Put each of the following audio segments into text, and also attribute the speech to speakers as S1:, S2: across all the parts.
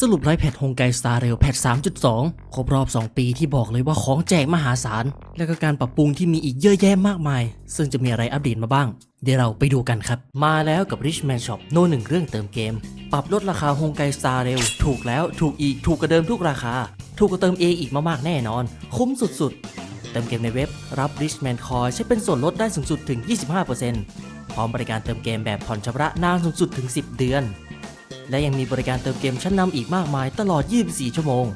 S1: สรุปไลฟ์แพทฮงไกสตาร์เรลแพท3.2 ครบรอบ 2 ปีที่บอกเลยว่าของแจกมหาศาล และก็การปรับปรุงที่มีอีกเยอะแยะมากมาย ซึ่งจะมีอะไรอัปเดตมาบ้าง เดี๋ยวเราไปดูกันครับ มาแล้วกับ Richman Shop โน่หนึ่งเรื่องเติมเกม ปรับลดราคาฮงไกสตาร์เรลถูกแล้วถูกอีกถูกกว่าเดิมทุกราคา ถูกกว่าเติมเองอีกมากๆแน่นอน คุ้มสุดๆ เติมเกมในเว็บรับ Richman Coin ใช้เป็นส่วนลดได้สูงสุดถึง 25%พร้อมบริการเติมเกมแบบผ่อนชำระนานสูงสุดถึง 10 เดือน และยังมีบริการเติมเกมชั้นนำอีกมากมายตลอด 24 ชั่วโมง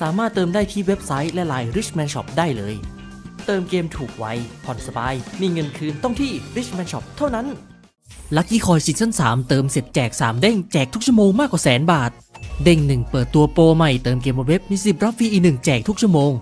S1: สามารถเติมได้ที่เว็บไซต์และไลน์ Richman Shop ได้เลย เติมเกมถูกไว ผ่อนสบาย มีเงินคืนต้องที่ Richman Shop เท่านั้น Lucky Coin Season 3 เติมเสร็จแจก 3 เด้งแจกทุกชั่วโมงมากกว่าแสนบาท เด้ง 1 เปิดตัวโปรใหม่เติมเกมบนเว็บมีสิทธิ์รับฟรีอีก1แจกทุกชั่วโมง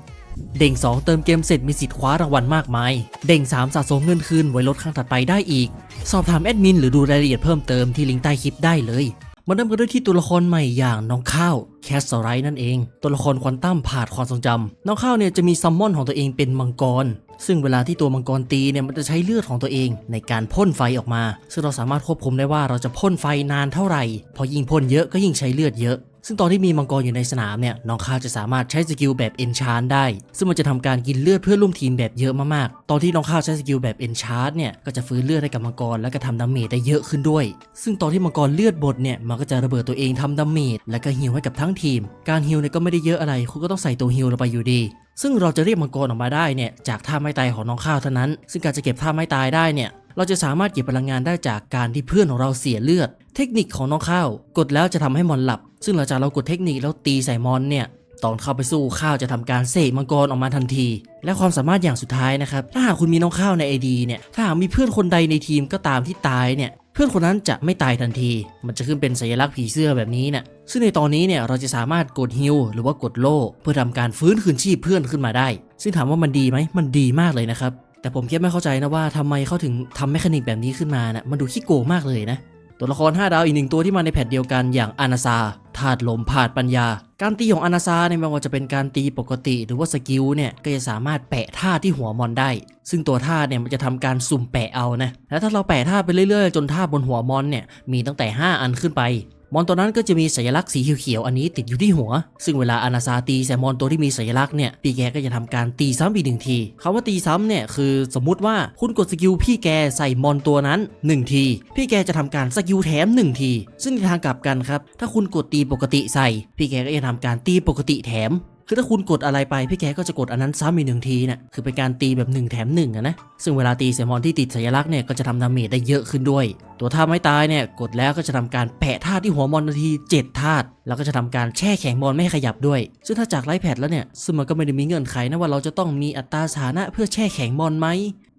S1: เด้ง2 เติมเกมเสร็จมีสิทธิ์คว้ารางวัลมากมาย เด้ง3 สะสมเงินคืนไว้ลดครั้งถัดไปได้อีก สอบถามแอดมินหรือดูรายละเอียดเพิ่มเติมที่ลิงก์ใต้คลิปได้เลย มาเริ่มกันด้วยที่ตัวละครใหม่อย่างน้องข้าวแคสสไรนั่นเอง ตัวละครควอนตัมผ่านความทรงจำน้องข้าวเนี่ยจะมีซัมมอนของตัวเองเป็นมังกร ซึ่งเวลาที่ตัวมังกรตีเนี่ยมันจะใช้เลือดของตัวเอง ในการพ่นไฟออกมา ซึ่งเราสามารถควบคุมได้ว่าเราจะพ่นไฟนานเท่าไหร่ พอยิ่งพ่นเยอะก็ยิ่งใช้เลือดเยอะ ซึ่งตอนที่มีมังกรอยู่ในสนามเนี่ยน้องข้าวจะสามารถใช้สกิลแบบเอนชานได้ ซึ่งมันจะทำการกินเลือดเพื่อร่วมทีมแบบเยอะมากๆ ตอนที่น้องข้าวใช้สกิลแบบเอนชานเนี่ยก็จะฟื้นเลือดให้กับมังกรแล้วก็ทำดาเมจได้เยอะขึ้นด้วย ซึ่งตอนที่มังกรเลือดบดเนี่ยมันก็จะระเบิดตัวเองทำดาเมจแล้วก็ฮิลให้กับทั้งทีม การฮิลเนี่ยก็ไม่ได้เยอะอะไร คุณก็ต้องใส่ตัวฮิลลงไปอยู่ดีซึ่งเราจะเรียกมังกรออกมาได้เนี่ยจากท่าไม้ตายของน้องข้าวเท่านั้น ซึ่งการจะเก็บท่าไม้ตายได้เนี่ย เราจะสามารถเก็บพลังงานได้จากการที่เพื่อนของเราเสียเลือด เทคนิคของน้องข้าวกดแล้วจะทำให้มอนหลับ ซึ่งหลังจากเรากดเทคนิคแล้วตีใส่มอนเนี่ยตอนเข้าไปสู้ข้าวจะทำการเสกมังกรออกมาทันที และความสามารถอย่างสุดท้ายนะครับ ถ้าหากคุณมีน้องข้าวในไอดีเนี่ย ถ้าหากมีเพื่อนคนใดในทีมก็ตามที่ตายเนี่ย เพื่อนคนนั้นจะไม่ตายทันที มันจะขึ้นเป็นสัญลักษณ์ผีเสื้อแบบนี้น่ะซึ่งในตอนนี้เนี่ยเราจะสามารถกดฮิลหรือว่ากดโล่เพื่อทำการฟื้นคืนชีพเพื่อนขึ้นมาได้ ซึ่งถามว่ามันดีไหม มันดีมากเลยนะครับ แต่ผมแค่ไม่เข้าใจนะว่าทำไมเขาถึงทำแมคานิกแบบนี้ขึ้นมานะมันดูขี้โกงมากเลยนะ ตัวละคร 5 ดาวอีกหนึ่งตัวที่มาในแพทเดียวกันอย่างอานาซาธาตุลมผาดปัญญา การตีของอานาซาเนี่ยไม่ว่าจะเป็นการตีปกติ หรือว่าสกิลเนี่ยก็จะสามารถแปะท่าที่หัวมอนได้ ซึ่งตัวท่าเนี่ยมันจะทำการสุ่มแปะเอานะ แล้วถ้าเราแปะท่าไปเรื่อยๆ จนท่าบนหัวมอนเนี่ยมีตั้งแต่ 5 อันขึ้นไป มอนตัวนั้นก็จะมีสัญลักษณ์สีเขียวๆอันนี้ติดอยู่ที่หัว ซึ่งเวลาอานาซาตีแซมอนตัวที่มีสัญลักษณ์เนี่ยพี่แกก็จะทำการตีซ้ำอีกหนึ่งทีคำว่าตีซ้ำเนี่ยคือสมมุติว่าคุณกดสกิลพี่แกใส่มอนตัวนั้น 1 ที พี่แกจะทำการสกิลแถม 1 ที ซึ่งในทางกลับกันครับถ้าคุณกดตีปกติใส่ พี่แกก็จะทำการตีปกติแถม คือถ้าคุณกดอะไรไปพี่แกก็จะกดอันนั้นซ้ำอีกหนึ่งทีน่ะคือเป็นการตีแบบ1แถม1อะนะซึ่งเวลาตีเซมอนที่ติดสัญลักษณ์เนี่ยก็จะทำดาเมจได้เยอะขึ้นด้วย ตัวท่าไม่ตายเนี่ยกดแล้วก็จะทำการแปะท่าที่หัวมอนทันที 7 ธาตุแล้วก็จะทำการแช่แข็งมอนไม่ให้ขยับด้วย ซึ่งถ้าจากไลฟ์แพดแล้วเนี่ยซึ่งมันก็ไม่ได้มีเงื่อนไขนะว่าเราจะต้องมีอัตราสถานะเพื่อแช่แข็งมอนไหม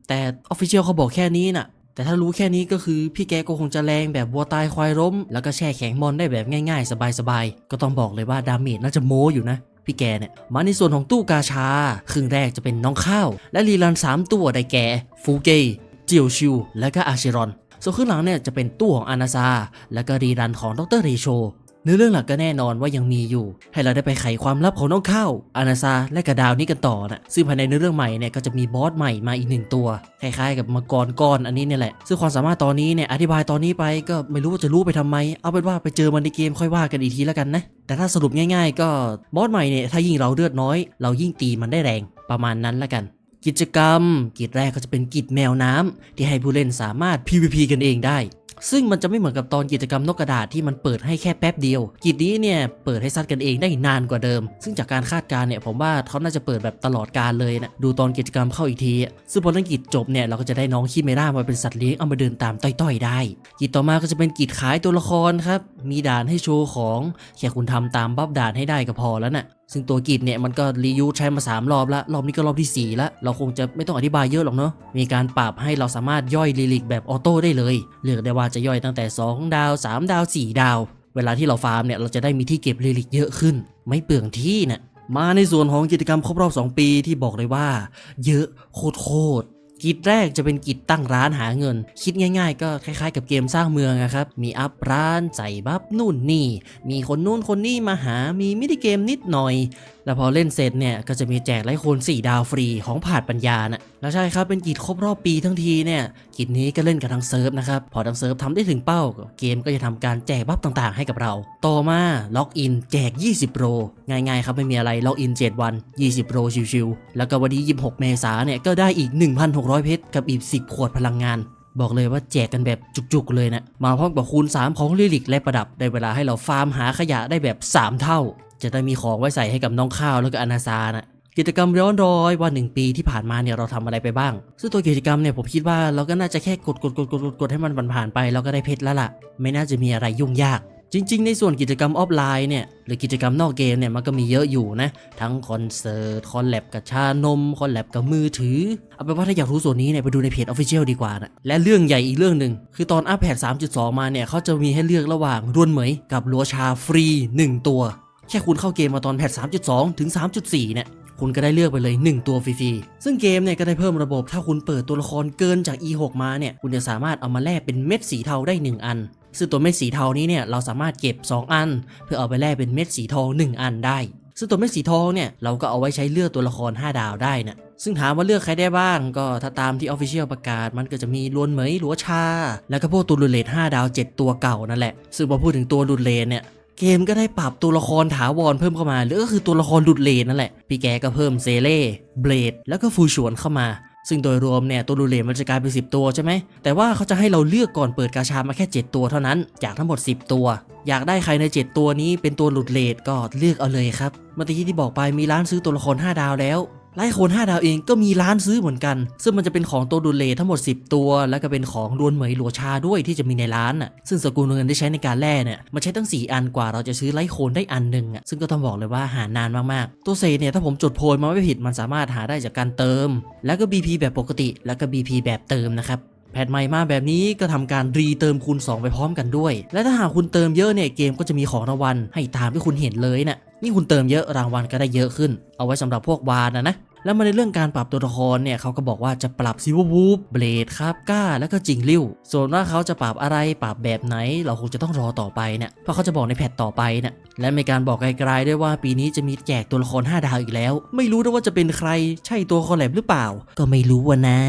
S1: แต่ออฟฟิเชียลเขาบอกแค่นี้น่ะแต่ถ้ารู้แค่นี้ก็คือพี่แกก็คงจะแรงแบบวัวตายควายล้ม แล้วก็แช่แข็งมอนได้แบบง่ายๆ สบายๆ ก็ต้องบอกเลยว่าดาเมจน่าจะโม้อยู่นะ พี่แกเนี่ยมาในส่วนของตู้กาชา ครึ่งแรกจะเป็นน้องข้าว และรีรัน 3 ตัวได้แก่ฟูเกยเจียวชิว และก็อาชิรอน ส่วนครึ่งหลังเนี่ยจะเป็นตู้ของอานาซา และก็รีรันของดรเรโช นื้อเรื่องหลักก็แน่นอนว่ายังมีอยู่ ให้เราได้ไปไขความลับของน้องข้าวอานาซาและกระดาวนี้กันต่อนะซึ่งภายในเนื้อเรื่องใหม่เนี่ยก็จะมีบอสใหม่มาอีกหนึ่งตัวคล้ายๆ กับมังกรก้อนอันนี้เนี่ยแหละ ซึ่งความสามารถตอนนี้เนี่ยอธิบายตอนนี้ไปก็ไม่รู้ว่าจะรู้ไปทำไม เอาเป็นว่าไปเจอมันในเกมค่อยว่ากันอีกทีแล้วกันนะแต่ถ้าสรุปง่าย ๆ ก็บอสใหม่เนี่ยถ้ายิ่งเราเลือดน้อย เรายิ่งตีมันได้แรงประมาณนั้นและกันกิจกรรม กิจแรกก็จะเป็นกิจแมวน้ำที่ให้ผู้เล่นสามารถ PVP กันเองได้ ซึ่งมันจะไม่เหมือนกับตอนกิจกรรมนกกระดาษที่มันเปิดให้แค่แป๊บเดียว กิจนี้เนี่ยเปิดให้ซัดกันเองได้นานกว่าเดิม ซึ่งจากการคาดการณ์เนี่ยผมว่าเขาน่าจะเปิดแบบตลอดการเลยนะดูตอนกิจกรรมเข้าอีกที ซึ่งพอเล่นกิจจบเนี่ยเราก็จะได้น้องคิเมร่ามาเป็นสัตว์เลี้ยงเอามาเดินตามต้อยๆได้ กิจต่อมาก็จะเป็นกิจขายตัวละครครับมีด่านให้โชว์ของแค่คุณทำตามบัฟด่านให้ได้ก็พอแล้วน่ะ ซึ่งตัวกิจเนี่ยมันก็รียูใช้มา 3 รอบละรอบนี้ก็รอบที่ 4 ละ เราคงจะไม่ต้องอธิบายเยอะหรอกเนาะ มีการปรับให้เราสามารถย่อยลิลิกแบบออโต้ได้เลย เลือกได้ว่าจะย่อยตั้งแต่ 2 ดาว 3 ดาว 4 ดาว เวลาที่เราฟาร์มเนี่ยเราจะได้มีที่เก็บลิลิกเยอะขึ้น ไม่เปลืองที่น่ะมาในส่วนของกิจกรรมครบรอบ 2 ปีที่บอกเลยว่า เยอะโคตร กิจแรกจะเป็นกิจตั้งร้านหาเงิน คิดง่ายๆ ก็คล้ายๆ กับเกมสร้างเมืองนะครับ มีอัพร้านใส่บัฟนู่นนี่ มีคนนู่นคนนี่มาหา มีมินิเกมนิดหน่อย แล้วพอเล่นเสร็จเนี่ยก็จะมีแจกไลค์โคน4 ดาวฟรีของผ่านปัญญานะแล้วใช่ครับเป็นกิจครบรอบปีทั้งทีเนี่ยกิจนี้ก็เล่นกับทางเซิร์ฟนะครับพอทางเซิร์ฟทำได้ถึงเป้าเกมก็จะทำการแจกบัฟต่างๆ ให้กับเรา ต่อมาล็อกอินแจก 20 โปรง่ายๆครับไม่มีอะไรล็อกอิน 7 วัน 20 โปรชิวๆแล้วก็วันที่26 เมษาเนี่ยก็ได้อีก 1,600 เพชรกับอีก 10 ขวดพลังงานบอกเลยว่าแจกกันแบบจุกๆเลยนะ มาพร้อมกับคูณ 3 ของลิลิกและประดับ ได้เวลาให้เราฟาร์มหาขยะได้แบบ 3 เท่า จะได้มีของไว้ใส่ให้กับน้องข้าวแล้วก็อนาซานะกิจกรรมย้อนรอยว่า 1 ปีที่ผ่านมาเนี่ยเราทำอะไรไปบ้าง ซึ่งตัวกิจกรรมเนี่ยผมคิดว่าเราก็น่าจะแค่กดกดกดกดกดให้มันผ่านไปเราก็ได้เพชรแล้วล่ะ ไม่น่าจะมีอะไรยุ่งยากจริง ๆ ในส่วนกิจกรรมออฟไลน์เนี่ยหรือกิจกรรมนอกเกมเนี่ยมันก็มีเยอะอยู่นะ ทั้งคอนเสิร์ต คอนแลบกับชานม คอนแลบกับมือถือ เอาเป็นว่าถ้าอยากรู้ส่วนนี้เนี่ยไปดูในเพจ Official ดีกว่านะและเรื่องใหญ่อีกเรื่องหนึ่งคือตอนอัปเดต3.2 มาเนี่ยเขาจะมีให้เลือกระหว่างรวนเหมยกับลัวชาฟรี 1 ตัว แค่คุณเข้าเกมมาตอนแพท 3.2 ถึง 3.4 เนี่ย คุณก็ได้เลือกไปเลย 1 ตัวฟรีๆ ซึ่งเกมเนี่ยก็ได้เพิ่มระบบ ถ้าคุณเปิดตัวละครเกินจาก E6 มาเนี่ย คุณจะสามารถเอามาแลกเป็นเม็ดสีเทาได้ 1 อัน ซึ่งตัวเม็ดสีเทานี้เนี่ย เราสามารถเก็บ 2 อัน เพื่อเอาไปแลกเป็นเม็ดสีทอง 1 อันได้ ซึ่งตัวเม็ดสีทองเนี่ย เราก็เอาไว้ใช้เลือกตัวละคร 5 ดาวได้นะซึ่งถามว่าเลือกใครได้บ้าง ก็ถ้าตามที่ Official ประกาศมันก็จะมีลวนเหมยหลัวชา แล้วก็พวกตัวรุนเลท5ดาว 7 ตัวเก่านั่นแหละ ซึ่งพอพูดถึงตัวรุนเลนเนี่ย เกมก็ได้ปรับตัวละครถาวรเพิ่มเข้ามา หรือก็คือตัวละครดุดเลนนั่นแหละ พี่แกก็เพิ่มเซเล่เบลดแล้วก็ฟูชวนเข้ามา ซึ่งโดยรวมเนี่ยตัวดุดเลนมันจะกลายเป็น 10 ตัวใช่ไหม แต่ว่าเขาจะให้เราเลือกก่อนเปิดกาชามาแค่ 7 ตัวเท่านั้น จากทั้งหมด 10 ตัว อยากได้ใครใน 7 ตัวนี้เป็นตัวหลุดเลดก็เลือกเอาเลยครับ เมื่อกี้ที่บอกไปมีร้านซื้อตัวละคร 5 ดาวแล้ว ไล่โคน5ดาวเองก็มีร้านซื้อเหมือนกัน ซึ่งมันจะเป็นของตัวดูเลทั้งหมด 10 ตัว แล้วก็เป็นของรวนเหมยหลัวชาด้วยที่จะมีในร้านน่ะซึ่งสกุลเงินที่ใช้ในการแล่เนี่ยมันใช้ตั้ง 4 อันกว่าเราจะซื้อไล่โคนได้อันหนึ่งอะซึ่งก็ต้องบอกเลยว่าหานานมากๆ ตัวเซเนี่ยถ้าผมจดโพยมาไม่ผิดมันสามารถหาได้จากการเติม แล้วก็ BP แบบปกติ แล้วก็ BP แบบเติมนะครับ แพทใหม่มาแบบนี้ก็ทำการรีเติมคูณ 2 ไปพร้อมกันด้วย และถ้าหากคุณเติมเยอะเนี่ยเกมก็จะมีของรางวัลให้ตามที่คุณเห็นเลยน่ะนี่คุณเติมเยอะรางวัลก็ได้เยอะขึ้น เอาไว้สำหรับพวกวานนะนะแล้วมาในเรื่องการปรับตัวละครเนี่ยเขาก็บอกว่าจะปรับซิววูบเบลดคาบก้า แล้วก็จิงริ้ว ส่วนว่าเขาจะปรับอะไรปรับแบบไหน เราคงจะต้องรอต่อไปเนี่ยเพราะเขาจะบอกในแพทต่อไปเนี่ยและมีการบอกไกลๆด้วยว่าปีนี้จะมีแจกตัวละคร 5 ดาวอีกแล้ว ไม่รู้ด้วยว่าจะเป็นใครใช่ตัวคอลแลบหรือเปล่า ก็ไม่รู้วะนะ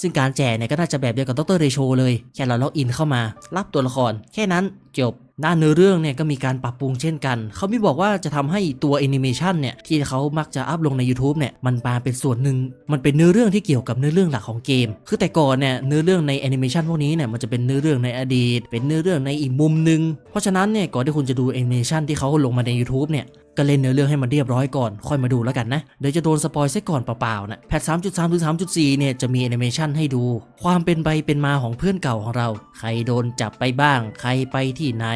S1: ซึ่งการแจกเนี่ยก็น่าจะแบบเดียวกับดรเรโชเลย แค่เราล็อกอินเข้ามา รับตัวละคร แค่นั้นจบด้านเนื้อเรื่องเนี่ยก็มีการปรับปรุงเช่นกัน เขาไม่บอกว่าจะทำให้ตัวแอนิเมชันเนี่ยที่เขามักจะอัพลงใน YouTube เนี่ยมันมาเป็นส่วนหนึ่ง มันเป็นเนื้อเรื่องที่เกี่ยวกับเนื้อเรื่องหลักของเกม คือแต่ก่อนเนี่ยเนื้อเรื่องในแอนิเมชันพวกนี้เนี่ยมันจะเป็นเนื้อเรื่องในอดีต เป็นเนื้อเรื่องในอีกมุมหนึ่ง เพราะฉะนั้นเนี่ยก่อนที่คุณจะดูแอนิเมชันที่เขาลงมาใน YouTube เนี่ย ก็เล่นเนื้อเรื่องให้มันเรียบร้อยก่อนค่อยมาดูแล้วกันนะ เดี๋ยวจะโดนสปอยซะก่อนเปล่าๆนะแพท 3.3 ถึง 3.4 เนี่ยจะมีแอนิเมชันให้ดู ความเป็นไปเป็นมาของเพื่อนเก่าของเรา ใครโดนจับไปบ้าง ใครไปที่ไหน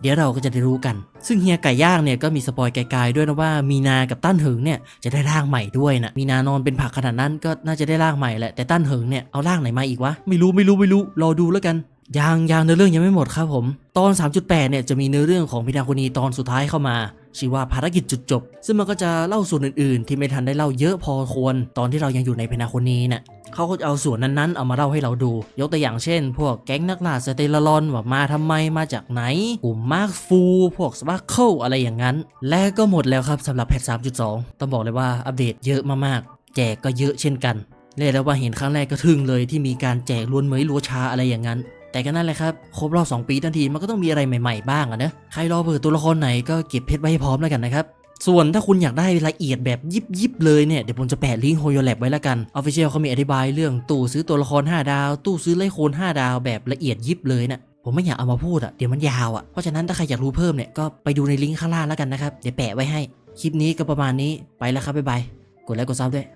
S1: เดี๋ยวเราก็จะได้รู้กัน ซึ่งเฮียไก่ย่างเนี่ยก็มีสปอยไกลๆด้วยนะว่ามีนากับตั้นเหิงเนี่ยจะได้ร่างใหม่ด้วยนะมีนานอนเป็นผักขนาดนั้นก็น่าจะได้ร่างใหม่แหละแต่ตั้นเหิงเนี่ยเอาร่างไหนมาอีกวะไม่รู้ไม่รู้ไม่รู้รอดูแล้วกันยังยังเนื้อเรื่องยังไม่หมดครับผม ตอน 3.8 เนี่ยจะมีเนื้อเรื่องของพินาคนนีตอนสุดท้ายเข้ามา ชื่อว่าภารกิจจุดจบ ซึ่งมันก็จะเล่าส่วนอื่นๆ ที่ไม่ทันได้เล่าเยอะพอควร ตอนที่เรายังอยู่ในพินาคนนี้น่ะเขาก็จะเอาส่วนนั้นๆ เอามาเล่าให้เราดู ยกตัวอย่างเช่น พวกแก๊งนักล่าสเตลลอนว่ามาทำไมมาจากไหน กลุ่มมาร์คฟูพวกสปาร์เคิลอะไรอย่างนั้น และก็หมดแล้วครับสำหรับแพท3.2 ต้องบอกเลยว่าอัปเดตเยอะมากๆ แจกก็เยอะเช่นกันเรียกได้ว่าเห็นครั้งแรกก็ทึ่งเลยที่มีการแจกล้วนเหมยลัวชาอะไรอย่างนั้น แต่ก็นั่นแหละครับ ครบรอบ2ปีทันทีมันก็ต้องมีอะไรใหม่ๆบ้างอะนะใครรอเปิดตัวละครไหนก็เก็บเพชรไว้ให้พร้อมแล้วกันนะครับส่วนถ้าคุณอยากได้ละเอียดแบบยิบยิบๆเลยเนี่ย เดี๋ยวผมจะแปะลิงก์โฮโยแลบไว้แล้วกัน Official เขามีอธิบายเรื่องตู้ซื้อตัวละคร 5 ดาว ตู้ซื้อไล่โคน5 ดาวแบบละเอียดยิบเลยนะผมไม่อยากเอามาพูดอะเดี๋ยวมันยาวอะเพราะฉะนั้นถ้าใครอยากรู้เพิ่มเนี่ย ก็ไปดูในลิงก์ข้างล่างแล้วกันนะครับ เดี๋ยวแปะไว้ให้ คลิปนี้ก็ประมาณนี้ไปแล้วครับบ๊ายบายกดไลค์กดซับด้วย